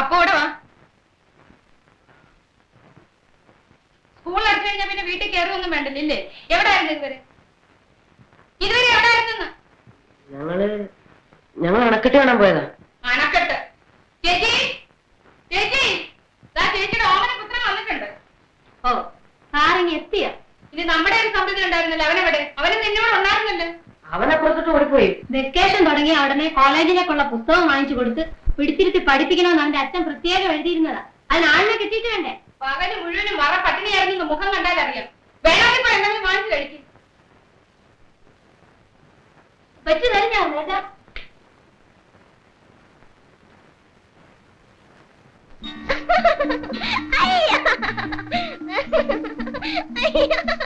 പപ്പ ഇവിടെ വാ. സ്കൂൾ അടച്ചു കഴിഞ്ഞാൽ പിന്നെ വീട്ടിൽ കയറുമൊന്നും വേണ്ടല്ലേ എവിടെയായിരുന്നു ഇതുവരെ? ഇതുവരെ എവിടെയായിരുന്നു ഞങ്ങൾ ഞങ്ങൾ അണക്കെട്ട് കാണാൻ പോയതാ. അണക്കെട്ട്. ചേച്ചി? ചേച്ചി? ദാ ചേച്ചിയുടെ ഓമന പുത്രം വന്നിട്ടുണ്ട്. ഓ ആരെങ്കിൽ എത്തിയ. ഇനി നമ്മുടെ ഒരു സമിതി ഉണ്ടായിരുന്നല്ലോ അവനെവിടെ? അവനെന്ന് എന്നോട് ഉണ്ടായിരുന്നല്ലോ. അവനപ്പുറത്തോട്ട് ഓടിപ്പോയി. വെക്കേഷൻ തുടങ്ങിയ ഉടനെ കോളേജിലേക്കുള്ള പുസ്തകം വാങ്ങിച്ചു കൊടുത്ത് പിടിച്ചിരുത്തി പഠിപ്പിക്കണമെന്ന് അവന്റെ അച്ഛൻ പ്രത്യേകം എഴുതിയിരുന്നതാ. അതിന് ആളിനെ കിട്ടിയിട്ട് വേണ്ടേ? പകൽ മുഴുവനും മറ പട്ടിണിയായിരുന്നു മുഖം കണ്ടാൽ അറിയാം വേണമെങ്കിൽ എന്തെങ്കിലും വാങ്ങിച്ചു കഴിക്കും. വെച്ച് കഴിഞ്ഞാ അയ്യോ. അമ്മേ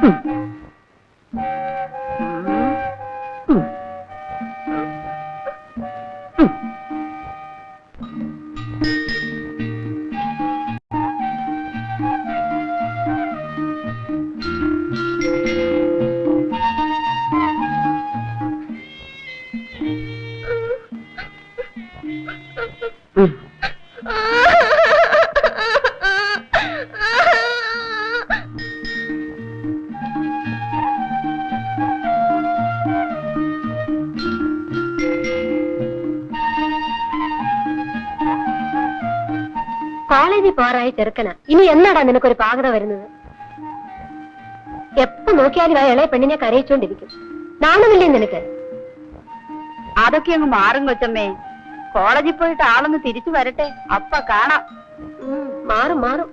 Hmm. കോളേജിൽ പോറായി ചെറുക്കനാ. ഇനി എന്നാടാ നിനക്കൊരു പാകത വരുന്നത്? എപ്പോ നോക്കിയാലും ആ ഇളയ പെണ്ണിനെ കരയിച്ചോണ്ടിരിക്കും. നാണമില്ലേ നിനക്ക്? അതൊക്കെ അങ്ങ് മാറും കൊച്ചമ്മേ. കോളേജിൽ പോയിട്ട് ആളൊന്ന് തിരിച്ചു വരട്ടെ. അപ്പ കാണാം. മാറും മാറും.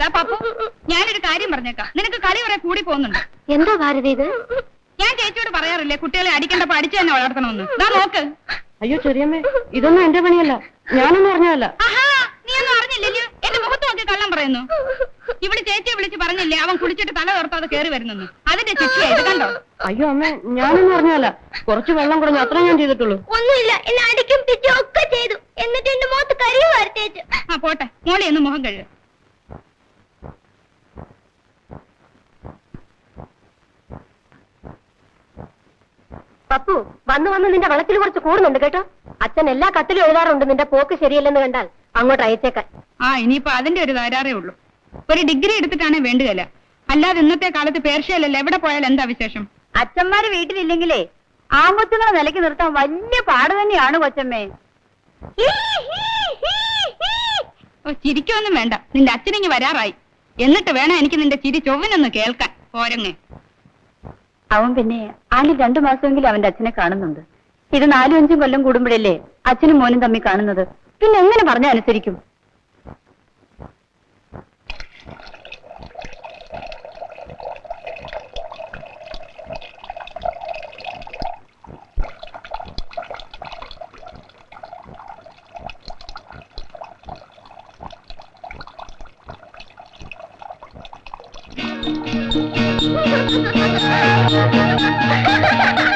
ദാ പപ്പു ഞാനൊരു കാര്യം പറഞ്ഞേക്കാം. നിനക്ക് കളി കുറെ കൂടി പോകുന്നുണ്ട്. എന്താ ഭാരതി ഇത്? ഞാൻ ചേച്ചിയോട് പറയാറില്ലേ കുട്ടികളെ അടിക്കേണ്ടപ്പോ അടിച്ചു തന്നെ വളർത്തണമെന്ന്. ദാ നോക്ക്. അയ്യോ ചെറിയമ്മേ ഇതൊന്നും എന്റെ പണിയല്ല. ഞാനൊന്നും അറിഞ്ഞതല്ല. ആഹാ നീ ഒന്നും അറിഞ്ഞില്ലല്ലോ എന്റെ മുഖത്ത് നോക്കി കള്ളം പറയുന്നു. ഇവിടെ ചേച്ചിയെ വിളിച്ച് പറഞ്ഞില്ലേ അവൻ തല തുറത്താതെ വരുന്നെന്ന്? അതിന്റെ കണ്ടോ? അയ്യോ അമ്മ ഞാനൊന്നും അറിഞ്ഞതല്ല. കുറച്ച് വെള്ളം കുറഞ്ഞു അത്ര ഞാൻ ചെയ്തിട്ടുള്ളൂ. ഒന്നുമില്ല എന്നെ അടിക്കും പിച്ചും ഒക്കെ ചെയ്തു. എന്നിട്ട് എന്റെ മുഖത്ത് കരിയും ആ പോട്ടെ. മോളെ ഒന്ന് മുഖം കഴുക. പപ്പു വന്ന് വന്ന് നിന്റെ വളത്തിൽ കുറച്ച് കൂടുന്നുണ്ട് കേട്ടോ. അച്ഛൻ എല്ലാ കത്തിലും എഴുതാറുണ്ട് നിന്റെ പോക്ക് ശരിയല്ലെന്ന് കണ്ടാൽ അങ്ങോട്ട് അയച്ചേക്കാൻ. ആ ഇനിയിപ്പോ അതിന്റെ ഒരു തരാറേ ഉള്ളൂ. ഒരു ഡിഗ്രി എടുത്തിട്ടാണ് വേണ്ടുകയില്ല അല്ലാതെ ഇന്നത്തെ കാലത്ത് പേർഷ്യയിലല്ല എവിടെ പോയാൽ എന്താ വിശേഷം? അച്ഛന്മാര് വീട്ടിലില്ലെങ്കിലേ ആമ്പത്തുങ്ങളെ നിലയ്ക്ക് നിർത്താൻ വലിയ പാട് തന്നെയാണ് കൊച്ചമ്മേ. ഓ ചിരിക്കൊന്നും വേണ്ട. നിന്റെ അച്ഛനിങ്ങി വരാറായി. എന്നിട്ട് വേണം എനിക്ക് നിന്റെ ചിരി ചൊവ്വനൊന്ന് കേൾക്കാൻ. പോരങ്ങേ. അവൻ പിന്നെ ആണ്ടിൽ രണ്ടു മാസമെങ്കിലും അവന്റെ അച്ഛനെ കാണുന്നുണ്ട്. ഇത് നാലും അഞ്ചും കൊല്ലം കൂടുമ്പോഴല്ലേ അച്ഛനും മോനും തമ്മിൽ കാണുന്നത്? പിന്നെ എങ്ങനെ പറഞ്ഞ അനുസരിക്കും? ¡Ja, ja!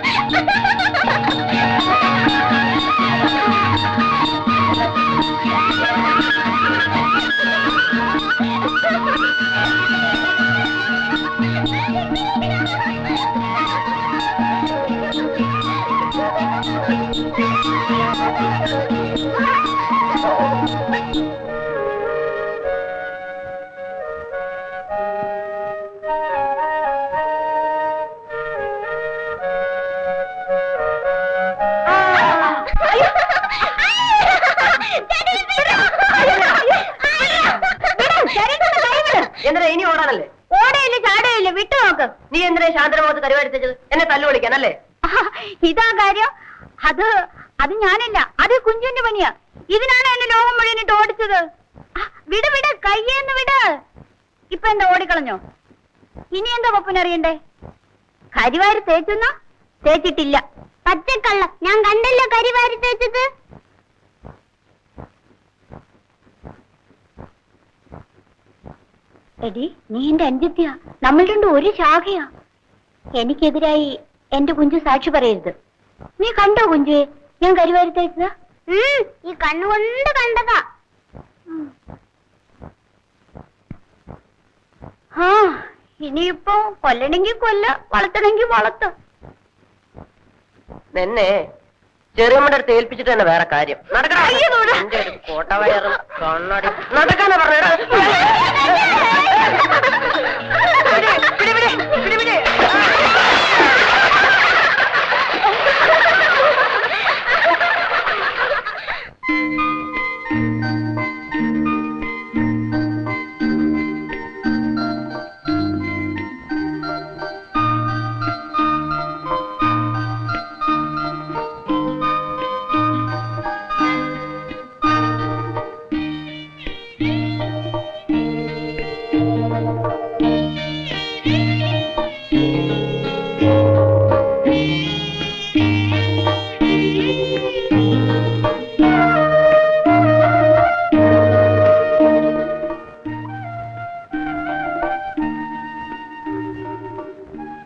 എന്തിനാ ശാന്തരമുഖത്ത് കരുവാരിച്ചത് എന്നെ തല്ലു വിളിക്കാൻ അല്ലേ? ഇതാ കാര്യം. അത് അത് ഞാനല്ല. അത് കുഞ്ഞിന്റെ പണിയാ. ഇതിനാണ് എന്നെ ലോകം മുഴുവനിട്ട് ഓടിച്ചത്. വിട് വിട്. കയ്യേന്ന് വിട്. ഇപ്പൊ എന്താ ഓടിക്കളഞ്ഞോ? ഇനി എന്താ പപ്പനറിയണ്ടേ കരിവാരി തേച്ചെന്നോ? തേച്ചിട്ടില്ല. പച്ചക്കള്ള. ഞാൻ കണ്ടല്ലോ കരിവാരി തേച്ചത്. എടി നീ എന്റെ അഞ്ചത്തിയാ നമ്മൾ രണ്ടും ഒരു ശാഖയാ. എനിക്കെതിരായി എന്റെ കുഞ്ചു സാക്ഷി പറയരുത്. നീ കണ്ടോ കുഞ്ചു ഞാൻ കരിവാരി തേച്ചതാ ഈ കണ്ണുകൊണ്ട് കണ്ടതാ. ആ ഇനിയിപ്പോ കൊല്ലണെങ്കി കൊല്ല വളർത്തണെങ്കി വളർത്തും. ചെറിയമ്മയുടെ അടുത്ത് ഏൽപ്പിച്ചിട്ട് തന്നെ വേറെ കാര്യം. കോട്ടവയറും കണ്ണാടി. നടക്കാനാ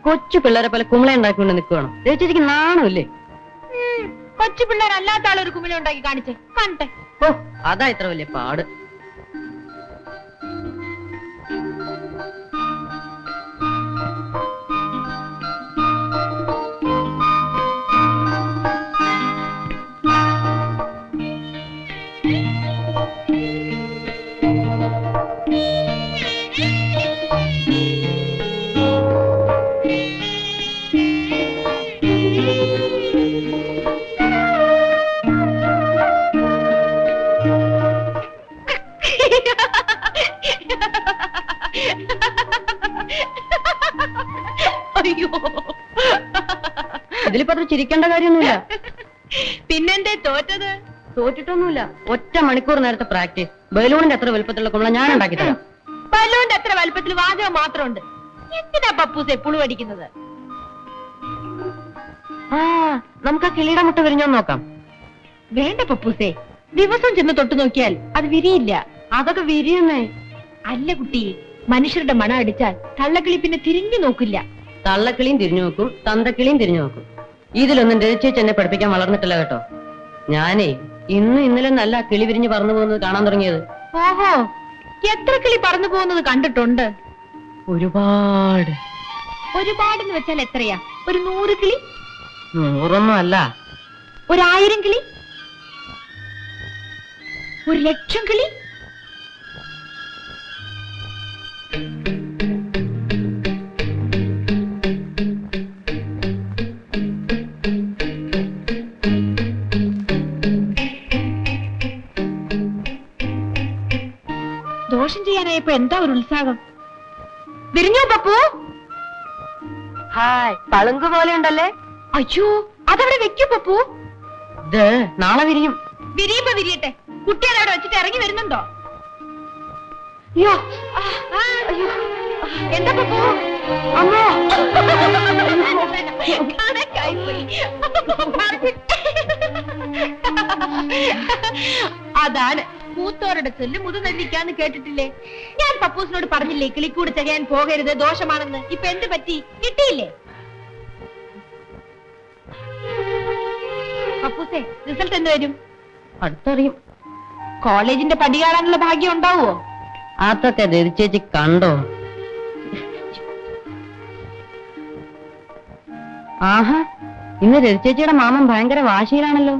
കൊച്ചു പിള്ളേരെ പോലെ കുമ്പള ഉണ്ടാക്കിക്കൊണ്ട് നിൽക്കുകയാണ് ചേച്ചിക്ക് നാണമില്ലേ? കൊച്ചു പിള്ളേരല്ലാത്ത ആളൊരു കുമിള ഉണ്ടാക്കി കാണിച്ചേ. കാണട്ടെ ഓ അതാ ഇത്ര വലിയ പാട്. ഇതിലിപ്പോ അത്ര ചിരിക്കേണ്ട കാര്യമൊന്നുമില്ല. പിന്നെന്തേ തോറ്റത്? തോറ്റിട്ടൊന്നുമില്ല. ഒറ്റ മണിക്കൂർ നേരത്തെ പ്രാക്ടീസ്. ബലൂണിന്റെ അത്ര വലുപ്പത്തിലുള്ള കുമ്പള ഞാൻ ഉണ്ടാക്കി തരാം. ബലൂണിന്റെ അത്ര വലുപ്പത്തിൽ വാചകം മാത്രമുണ്ട്. എന്തിനാ പപ്പൂസെ പുളു അടിക്കുന്നത്? ആ നമുക്ക് ആ കിളിയുടെ മുട്ട വിരിഞ്ഞോ നോക്കാം. വേണ്ട പപ്പൂസേ. ദിവസം ചെന്ന് തൊട്ടു നോക്കിയാൽ അത് വിരിയില്ല. അതൊക്കെ വിരിയുന്നേ. അല്ല കുട്ടി മനുഷ്യരുടെ മണം അടിച്ചാൽ തള്ളക്കിളി പിന്നെ തിരിഞ്ഞു നോക്കില്ല. തള്ളക്കിളിയും തിരിഞ്ഞു നോക്കും തന്തക്കിളിയും തിരിഞ്ഞു നോക്കും. ഇതിലൊന്നും രചിച്ച് എന്നെ പഠിപ്പിക്കാൻ വളർന്നിട്ടില്ല കേട്ടോ. ഞാനേ ഇന്ന് ഇന്നലെ നല്ല കിളി വിരിഞ്ഞ് പറന്നു പോകുന്നത് കാണാൻ തുടങ്ങിയത്. ഓഹോ എത്ര കിളി പറന്നു പോകുന്നത് കണ്ടിട്ടുണ്ട്. ഒരുപാട്. ഒരുപാടെന്ന് വെച്ചാൽ എത്രയാ? ഒരു നൂറ് കിളി? നൂറൊന്നും അല്ല. ഒരായിരം കിളി? ഒരു ലക്ഷം കിളി? എന്താ ഒരു ഉത്സാഹം? വിരിഞ്ഞോ പപ്പു? ഹായ് പളുങ്ക് പോലെ ഉണ്ടല്ലേ? അയ്യോ അതവിടെ വെക്കൂ പപ്പു. നാളെ വിരിയും. വിരിയുമ്പോ വിരിയട്ടെ. കുട്ടി അതവിടെ വെച്ചിട്ട് ഇറങ്ങി വരുന്നുണ്ടോ? അയ്യോ. എന്താ പപ്പു? അമ്മോ. അതാണ് മൂത്തോരുടെ ചൊല്ല് മുതുനെല്ലിക്കാന്ന് കേട്ടിട്ടില്ലേ? ഞാൻ പപ്പൂസിനോട് പറഞ്ഞില്ലേ കിളിക്കൂട് തികയാൻ പോകരുത് ദോഷമാണെന്ന്. ഇപ്പൊ എന്ത് പറ്റി? കിട്ടിയില്ലേ? പപ്പൂസേ റിസൾട്ട് എന്ത് വരും? അടുത്തറിയും. കോളേജിന്റെ പടി കാണാനുള്ള ഭാഗ്യം ഉണ്ടാവോ അതൊക്കെ ചേച്ചി കണ്ടോ? ആഹാ ഇന്ന് രവിചേച്ചിയുടെ മാമൻ ഭയങ്കര വാശിയിലാണല്ലോ.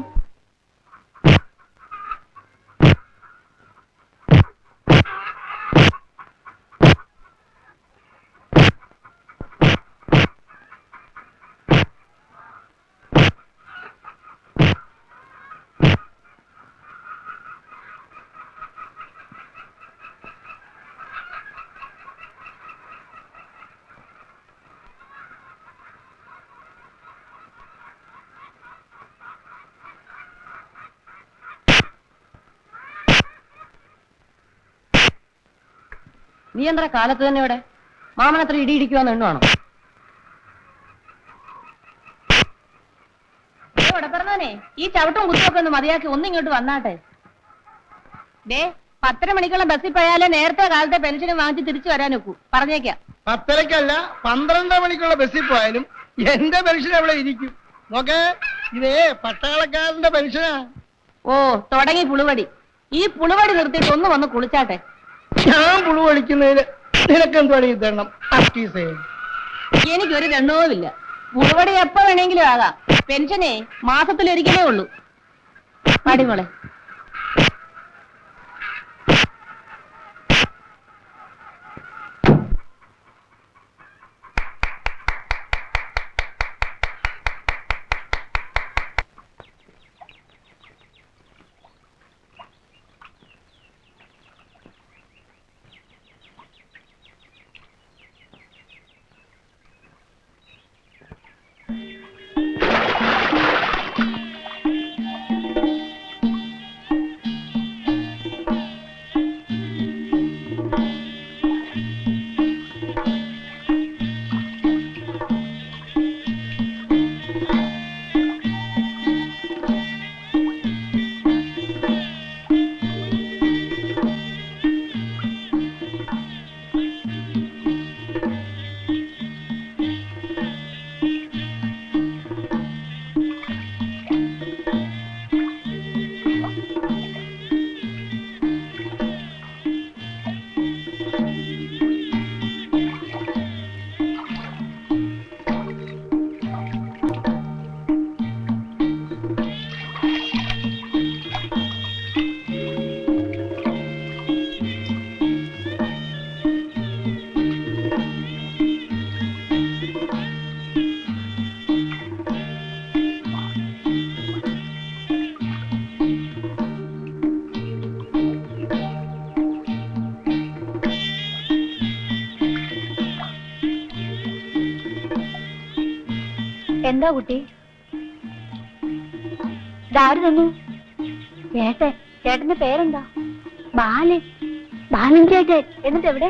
നീ എന്താ കാലത്ത് തന്നെ ഇവിടെ. മാമൻ അത്ര ഇടി ഇടിക്കുവാന്ന് എണ്ണുവാണോ? പറഞ്ഞേ ഈ ചവിട്ടും കുത്തുമൊക്കെ ഒന്ന് മതിയാക്കി ഒന്നിങ്ങോട്ട് വന്നാട്ടെ. ദേ പത്തര മണിക്കുള്ള ബസ്സിൽ പോയാലേ നേരത്തെ കാലത്തെ പെൻഷനും വാങ്ങിച്ച് തിരിച്ചു വരാൻ ഒക്കൂ പറഞ്ഞേക്കാം. പത്തരക്കല്ല പന്ത്രണ്ട് മണിക്കുള്ള ബസ്സിൽ പോയാലും എന്റെ പെൻഷൻ അവിടെ ഇരിക്കും. നോക്കേ ഇതേ പട്ടാളക്കാരന്റെ പെൻഷനാ. ഓ തുടങ്ങി പുളുവടി. ഈ പുളുവടി നിർത്തിയിട്ട് ഒന്ന് വന്ന് കുളിച്ചാട്ടെ. ഞാൻ പുളു കളിക്കുന്നതിന് നിനക്കെന്താണ് ഈ തരണം എനിക്കൊരു രണ്ടോവില്ല. ഉറവിടെ എപ്പോ വേണമെങ്കിലും ആകാം. പെൻഷനേ മാസത്തിലൊരിക്കലേ ഉള്ളൂ. പടിമോളെ എന്താ കുട്ടി? ഇതാര് തന്നു? ചേട്ടൻ. ചേട്ടന്റെ പേരെന്താ? ബാലൻ. ബാലൻ ചേട്ടൻ. എന്നിട്ട് എവിടെ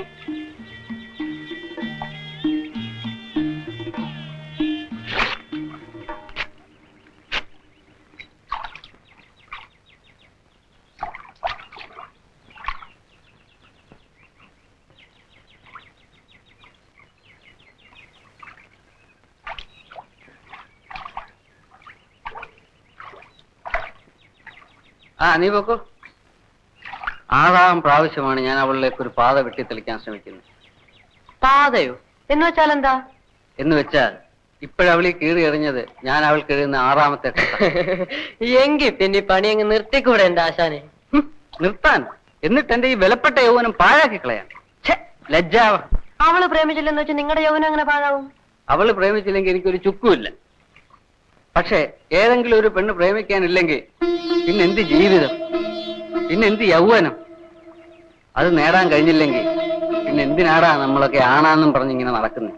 ആ നീ പോക്കോ. ആറാം പ്രാവശ്യമാണ് ഞാൻ അവളിലേക്ക് ഒരു പാത വെട്ടിത്തെളിക്കാൻ ശ്രമിക്കുന്നത്. പാതയോ? എന്ന് വെച്ചാൽ എന്താ? എന്ന് വെച്ചാൽ ഇപ്പോഴവളി കീറി എറിഞ്ഞത് ഞാൻ അവൾക്ക് എഴുതുന്ന ആറാമത്തെ എങ്കിൽ പിന്നെ പണി അങ്ങ് നിർത്തിക്കൂടെ എന്റെ ആശാനെ? നിർത്താൻ. എന്നിട്ട് എന്റെ ഈ വിലപ്പെട്ട യൗവനം പാഴാക്കി കളയാൻ. ലജ്ജാവ അവൾ പ്രേമിച്ചില്ലെന്ന് വെച്ചാൽ നിങ്ങളുടെ യൗവനം അങ്ങനെ പാഴാവും? അവൾ പ്രേമിച്ചില്ലെങ്കിൽ എനിക്കൊരു ചുക്കുമില്ല. പക്ഷേ ഏതെങ്കിലും ഒരു പെണ്ണ് പ്രേമിക്കാനില്ലെങ്കിൽ പിന്നെ എന്ത് ജീവിതം? പിന്നെ എന്ത് യൗവനം? അത് നേടാൻ കഴിഞ്ഞില്ലെങ്കിൽ പിന്നെ എന്തിനാടാ നമ്മളൊക്കെ ആണാന്നും പറഞ്ഞിങ്ങനെ നടക്കുന്നത്